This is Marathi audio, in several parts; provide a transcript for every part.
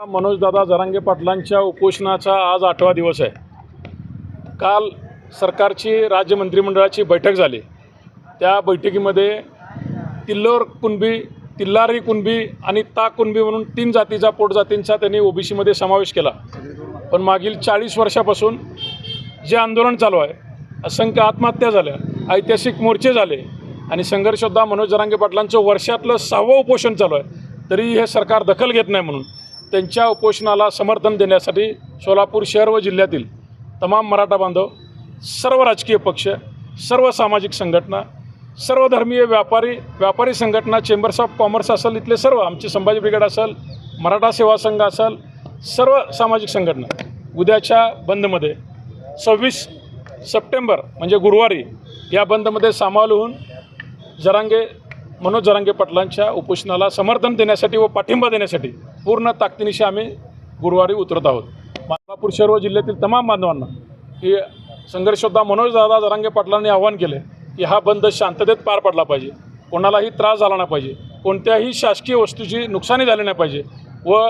मनोजदादा जरांगे पाटलांच्या उपोषणाचा आज आठवा दिवस आहे. काल सरकारची राज्य मंत्रिमंडळाची बैठक झाली. त्या बैठकीमध्ये तिल्लोर कुणबी तिल्लारी कुणबी आणि ता कुणबी म्हणून तीन जातीचा पोटजातींचा त्यांनी ओबीसीमध्ये समावेश केला. पण मागील चाळीस वर्षापासून जे आंदोलन चालू आहे असंख्य आत्महत्या झाल्या ऐतिहासिक मोर्चे झाले आणि संघर्षोद्धा मनोज जरांगे पाटलांचं वर्षातलं सहावं उपोषण चालू आहे तरी हे सरकार दखल घेत नाही म्हणून त्यांच्या उपोषणाला समर्थन देण्यासाठी सोलापूर शहर व जिल्ह्यातील तमाम मराठा बांधव सर्व राजकीय पक्ष सर्व सामाजिक संघटना सर्व धर्मीय व्यापारी व्यापारी संघटना चेंबर्स ऑफ कॉमर्स असेल इथले सर्व आमची संभाजी ब्रिगेड असेल मराठा सेवा संघ असेल सर्व सामाजिक संघटना उद्याच्या बंदमध्ये सव्वीस सप्टेंबर म्हणजे गुरुवारी या बंदमध्ये सामावलं होऊन जरांगे मनोज जरांगे पाटलांच्या उपोषणाला समर्थन देण्यासाठी व पाठिंबा देण्यासाठी पूर्ण ताकदीनिशी आम्ही गुरुवारी उतरत आहोत. मालापूर शहर व जिल्ह्यातील तमाम बांधवांना की संघर्षोद्धा मनोज दादा जरांगे पाटलांनी आवाहन केले की हा बंद शांततेत पार पडला पाहिजे. कोणालाही त्रास झाला नाही पाहिजे. कोणत्याही शासकीय वस्तूची नुकसानी झाली नाही पाहिजे व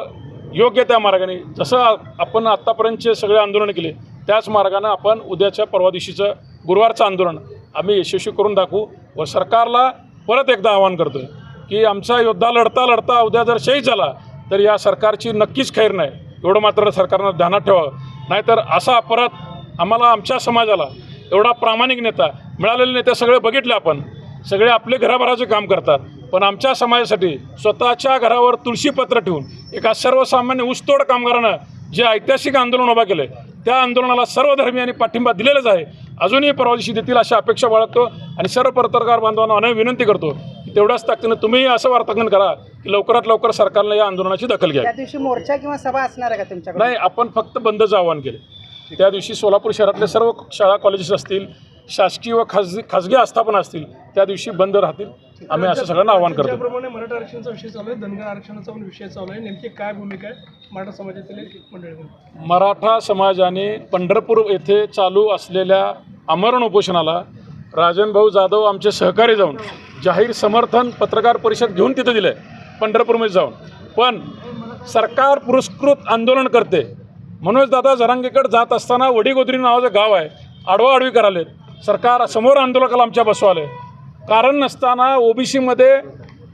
योग्य त्या मार्गाने जसं आपण आत्तापर्यंतचे सगळे आंदोलन केले त्याच मार्गानं आपण उद्याच्या परवा दिवशीचं गुरुवारचं आंदोलन आम्ही यशस्वी करून दाखवू व सरकारला परत एकदा आवाहन करतो आहे की आमचा योद्धा लढता लढता उद्या जर शहीद झाला तर या सरकारची नक्कीच खैर नाही. एवढं मात्र सरकारनं ध्यानात ठेवावं. नाहीतर असा परत आम्हाला आमच्या समाजाला एवढा प्रामाणिक नेता मिळालेले नेते सगळे बघितले आपण. सगळे आपले घराभराचे काम करतात. पण आमच्या समाजासाठी स्वतःच्या घरावर तुळशीपत्र ठेवून एका सर्वसामान्य ऊसतोड कामगारानं जे ऐतिहासिक आंदोलन उभा केलं त्या आंदोलनाला सर्व धर्मियांनी पाठिंबा दिलेलाच आहे. अजूनही परवा दिवशी देतील अशी अपेक्षा बाळगतो आणि सर्व पत्रकार बांधवांना अनेक विनंती करतो की तेवढ्याच ताकदीनं तुम्हीही असं वार्तांकन करा की लवकरात लवकर सरकारनं या आंदोलनाची दखल घ्यावी त्या दिवशी मोर्चा किंवा सभा असणार आहे का तुमच्याकडे? नाही आपण फक्त बंदचं आवाहन केले. त्या दिवशी सोलापूर शहरातले सर्व शाळा कॉलेजेस असतील शासकीय व खाजगी खाजगी आस्थापना असतील त्या दिवशी बंद राहतील. आम्ही असं सगळ्यांना आवाहन करतो. त्याप्रमाणे मराठा आरक्षणाचा विषय चालू आहे धनगर आरक्षणाचा पण विषय चालू आहे. नेमकी काय भूमिका आहे? मराठा समाजातील मंडळी मराठा समाजाने पंढरपूर येथे चालू असलेल्या आमरण उपोषणाला राजनभाऊ जाधव आमचे सहकारी जाऊन जाहीर समर्थन पत्रकार परिषद घेऊन तिथं दिलं आहे पंढरपूरमध्ये जाऊन. पण सरकार पुरस्कृत आंदोलन करते. मनोजदादा जरांगेकडे जात असताना वडीगोद्री नावाचं गाव आहे. आडवा आडवी करालेत सरकार समोर आंदोलकाला आमच्या बसवाले. कारण नसताना ओबीसीमध्ये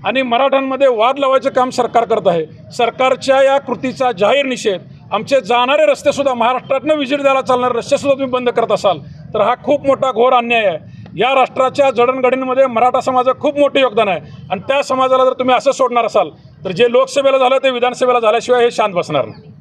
आणि मराठ्यांमध्ये वाद लावायचं काम सरकार करत आहे. सरकारच्या या कृतीचा जाहीर निषेध आमचे जाणारे रस्तेसुद्धा महाराष्ट्रातनं विजिट द्यायला चालणारे रस्तेसुद्धा तुम्ही बंद करत असाल तर हा खूप मोठा घोर अन्याय आहे. या राष्ट्राच्या जडणघडणीमध्ये मराठा समाजाचं खूप मोठं योगदान आहे. आणि त्या समाजाला जर तुम्ही असं सोडणार असाल तर जे लोकसभेला झालं ते विधानसभेला झाल्याशिवाय हे शांत बसणार नाही.